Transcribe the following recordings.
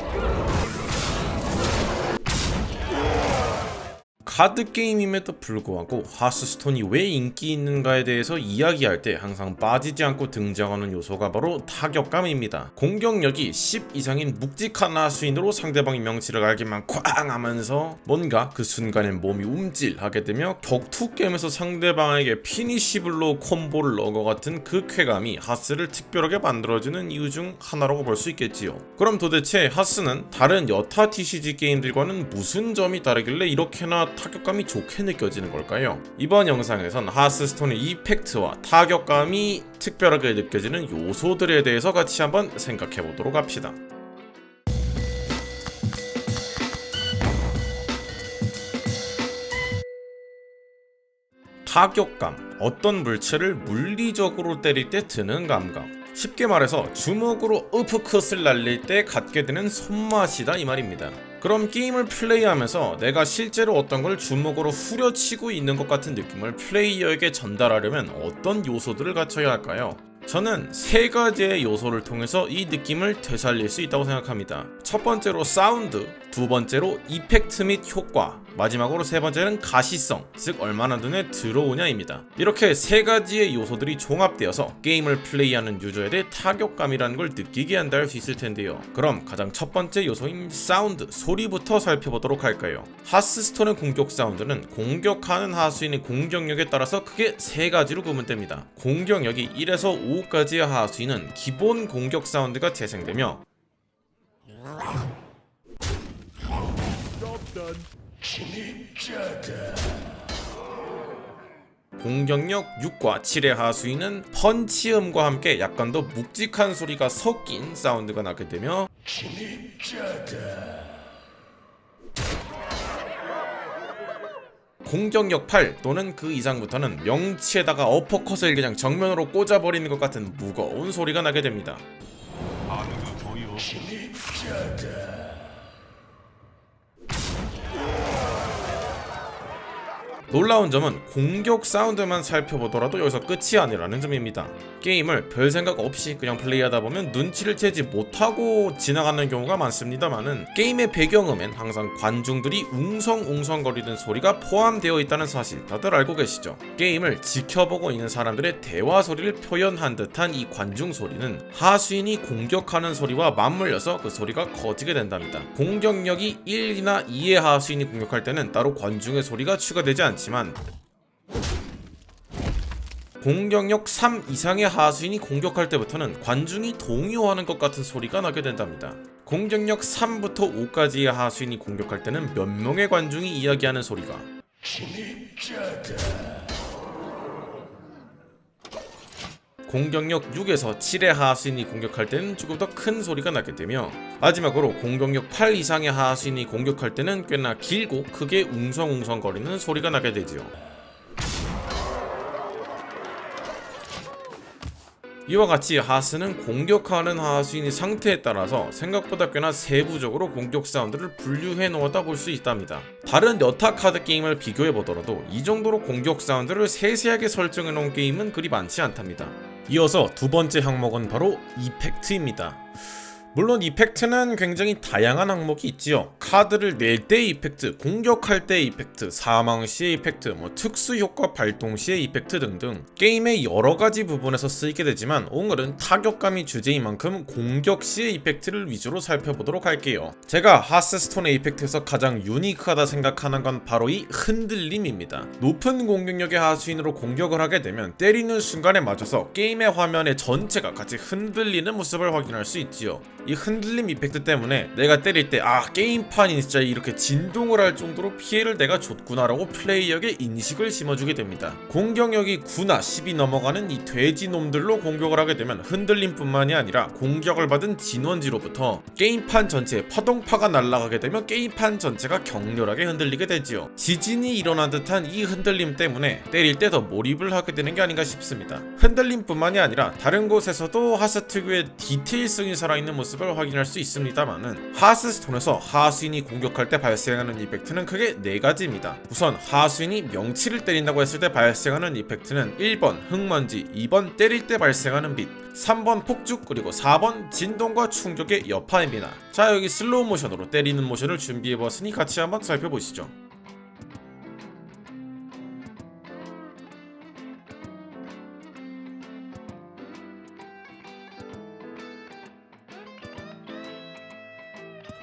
Let's go. 카드 게임임에도 불구하고 하스스톤이 왜 인기 있는가에 대해서 이야기할 때 항상 빠지지 않고 등장하는 요소가 바로 타격감입니다. 공격력이 10 이상인 묵직한 하수인으로 상대방의 명치를 알기만 쾅 하면서 뭔가 그 순간에 몸이 움찔하게 되며 격투 게임에서 상대방에게 피니시블로 콤보를 넣은 것 같은 그 쾌감이 하스를 특별하게 만들어주는 이유 중 하나라고 볼 수 있겠지요. 그럼 도대체 하스는 다른 여타 TCG 게임들과는 무슨 점이 다르길래 이렇게나 타 격감이 좋게 느껴지는 걸까요? 이번 영상에선 하스스톤의 이펙트와 타격감이 특별하게 느껴지는 요소들에 대해서 같이 한번 생각해 보도록 합시다. 타격감, 어떤 물체를 물리적으로 때릴 때 드는 감각. 쉽게 말해서 주먹으로 으프컷을 날릴 때 갖게 되는 손맛이다 이 말입니다. 그럼 게임을 플레이하면서 내가 실제로 어떤 걸 주먹으로 후려치고 있는 것 같은 느낌을 플레이어에게 전달하려면 어떤 요소들을 갖춰야 할까요? 저는 세 가지의 요소를 통해서 이 느낌을 되살릴 수 있다고 생각합니다. 첫 번째로 사운드, 두 번째로 이펙트 및 효과, 마지막으로 세 번째는 가시성, 즉 얼마나 눈에 들어오냐입니다. 이렇게 세 가지의 요소들이 종합되어서 게임을 플레이하는 유저에게 타격감이라는 걸 느끼게 한다 할 수 있을 텐데요. 그럼 가장 첫 번째 요소인 사운드, 소리부터 살펴보도록 할까요? 하스스톤의 공격 사운드는 공격하는 하수인의 공격력에 따라서 크게 세 가지로 구분됩니다. 공격력이 1에서 5까지의 하수인은 기본 공격 사운드가 재생되며 공격력 6과 7의 하수인은 펀치음과 함께 약간 더 묵직한 소리가 섞인 사운드가 나게 되며 공격력 8 또는 그 이상부터는 명치에다가 어퍼컷을 그냥 정면으로 꽂아버리는 것 같은 무거운 소리가 나게 됩니다. 놀라운 점은 공격 사운드만 살펴보더라도 여기서 끝이 아니라는 점입니다. 게임을 별 생각 없이 그냥 플레이하다 보면 눈치를 채지 못하고 지나가는 경우가 많습니다만은 게임의 배경음엔 항상 관중들이 웅성웅성 거리는 소리가 포함되어 있다는 사실 다들 알고 계시죠? 게임을 지켜보고 있는 사람들의 대화 소리를 표현한 듯한 이 관중 소리는 하수인이 공격하는 소리와 맞물려서 그 소리가 커지게 된답니다. 공격력이 1이나 2의 하수인이 공격할 때는 따로 관중의 소리가 추가되지 않 지만 공격력 3 이상의 하수인이 공격할 때부터는 관중이 동요하는 것 같은 소리가 나게 된답니다. 공격력 3부터 5까지의 하수인이 공격할 때는 몇 명의 관중이 이야기하는 소리가 공격력 6에서 7의 하수인이 공격할 때는 조금 더 큰 소리가 나게 되며 마지막으로 공격력 8 이상의 하수인이 공격할 때는 꽤나 길고 크게 웅성웅성 거리는 소리가 나게 되지요. 이와 같이 하스는 공격하는 하수인의 상태에 따라서 생각보다 꽤나 세부적으로 공격 사운드를 분류해 놓았다 볼 수 있답니다. 다른 여타 카드 게임을 비교해 보더라도 이 정도로 공격 사운드를 세세하게 설정해 놓은 게임은 그리 많지 않답니다. 이어서 두 번째 항목은 바로 이펙트입니다. 물론 이펙트는 굉장히 다양한 항목이 있지요. 카드를 낼때 이펙트, 공격할 때 이펙트, 사망 시의 이펙트, 뭐 특수 효과 발동 시의 이펙트 등등 게임의 여러 가지 부분에서 쓰이게 되지만 오늘은 타격감이 주제인 만큼 공격 시의 이펙트를 위주로 살펴보도록 할게요. 제가 하스스톤의 이펙트에서 가장 유니크하다 생각하는 건 바로 이 흔들림입니다. 높은 공격력의 하수인으로 공격을 하게 되면 때리는 순간에 맞춰서 게임의 화면의 전체가 같이 흔들리는 모습을 확인할 수 있지요. 이 흔들림 이펙트 때문에 내가 때릴 때 아 게임판이 진짜 이렇게 진동을 할 정도로 피해를 내가 줬구나라고 플레이어에게 인식을 심어주게 됩니다. 공격력이 9나 10이 넘어가는 이 돼지 놈들로 공격을 하게 되면 흔들림뿐만이 아니라 공격을 받은 진원지로부터 게임판 전체에 파동파가 날아가게 되면 게임판 전체가 격렬하게 흔들리게 되지요. 지진이 일어난 듯한 이 흔들림 때문에 때릴 때 더 몰입을 하게 되는 게 아닌가 싶습니다. 흔들림뿐만이 아니라 다른 곳에서도 하스 특유의 디테일성이 살아있는 모습 모습을 확인할 수 있습니다만은 하스스톤에서 하수인이 공격할 때 발생하는 이펙트는 크게 네 가지입니다. 우선 하수인이 명치를 때린다고 했을 때 발생하는 이펙트는 1번 흙먼지, 2번 때릴 때 발생하는 빛, 3번 폭죽 그리고 4번 진동과 충격의 여파입니다. 자 여기 슬로우 모션으로 때리는 모션을 준비해봤으니 같이 한번 살펴보시죠.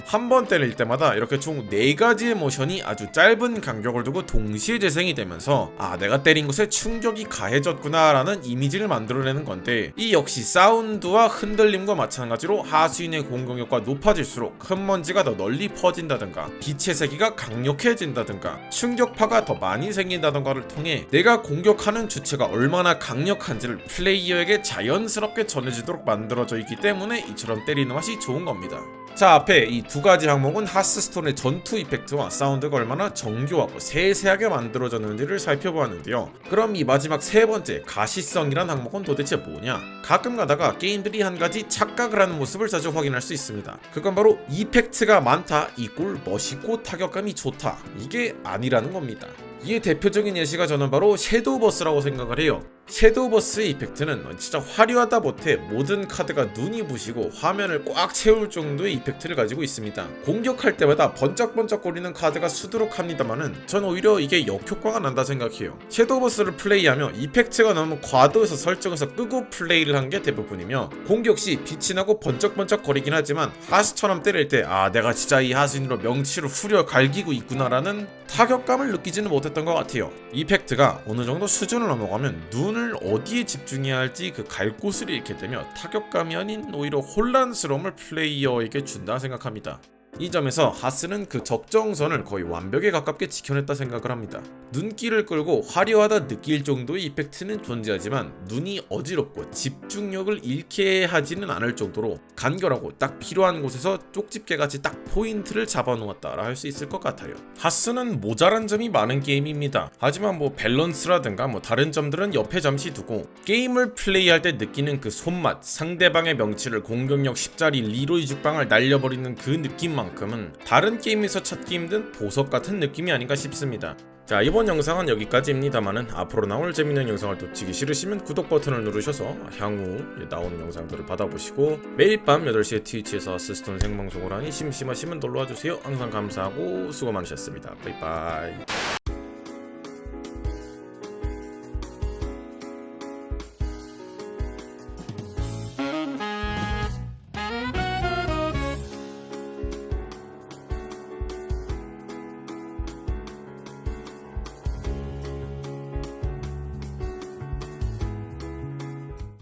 한 번 때릴 때마다 이렇게 총 4가지의 모션이 아주 짧은 간격을 두고 동시에 재생이 되면서 아 내가 때린 곳에 충격이 가해졌구나 라는 이미지를 만들어내는 건데 이 역시 사운드와 흔들림과 마찬가지로 하수인의 공격력과 높아질수록 흙먼지가 더 널리 퍼진다든가 빛의 세기가 강력해진다든가 충격파가 더 많이 생긴다든가를 통해 내가 공격하는 주체가 얼마나 강력한지를 플레이어에게 자연스럽게 전해지도록 만들어져 있기 때문에 이처럼 때리는 맛이 좋은 겁니다. 자 앞에 이두 가지 항목은 하스스톤의 전투 이펙트와 사운드가 얼마나 정교하고 세세하게 만들어졌는지를 살펴보았는데요. 그럼 이 마지막 세 번째 가시성이란 항목은 도대체 뭐냐? 가끔 가다가 게임들이 한 가지 착각을 하는 모습을 자주 확인할 수 있습니다. 그건 바로 이펙트가 많다 이꼴 멋있고 타격감이 좋다. 이게 아니라는 겁니다. 이의 대표적인 예시가 저는 바로 섀도우 버스라고 생각을 해요. 섀도우 버스의 이펙트는 진짜 화려하다 못해 모든 카드가 눈이 부시고 화면을 꽉 채울 정도의 이펙트를 가지고 있습니다. 공격할 때마다 번쩍번쩍거리는 카드가 수두룩 합니다만은 전 오히려 이게 역효과가 난다 생각해요. 섀도우 버스를 플레이하며 이펙트가 너무 과도해서 설정해서 끄고 플레이를 한 게 대부분이며 공격 시 빛이 나고 번쩍번쩍거리긴 하지만 하스처럼 때릴 때 아 내가 진짜 이 하수인으로 명치를 후려 갈기고 있구나라는 타격감을 느끼지는 못했던 것 같아요. 이펙트가 어느 정도 수준을 넘어가면 눈을 어디에 집중해야 할지 그 갈 곳을 잃게 되며 타격감이 아닌 오히려 혼란스러움을 플레이어에게 준다 생각합니다. 이 점에서 하스는 그 적정선을 거의 완벽에 가깝게 지켜냈다 생각을 합니다. 눈길을 끌고 화려하다 느낄 정도의 이펙트는 존재하지만 눈이 어지럽고 집중력을 잃게 하지는 않을 정도로 간결하고 딱 필요한 곳에서 쪽집게같이 딱 포인트를 잡아놓았다라 할 수 있을 것 같아요. 하스는 모자란 점이 많은 게임입니다. 하지만 뭐 밸런스라든가 뭐 다른 점들은 옆에 잠시 두고 게임을 플레이할 때 느끼는 그 손맛, 상대방의 명치를 공격력 10짜리 리로이 죽방을 날려버리는 그 느낌만 만큼은 다른 게임에서 찾기 힘든 보석 같은 느낌이 아닌가 싶습니다. 자 이번 영상은 여기까지입니다만은 앞으로 나올 재밌는 영상을 놓치기 싫으시면 구독 버튼을 누르셔서 향후 나오는 영상들을 받아보시고 매일 밤 8시에 트위치에서 아스스톤 생방송을 하니 심심하시면 놀러와주세요. 항상 감사하고 수고 많으셨습니다. 바이바이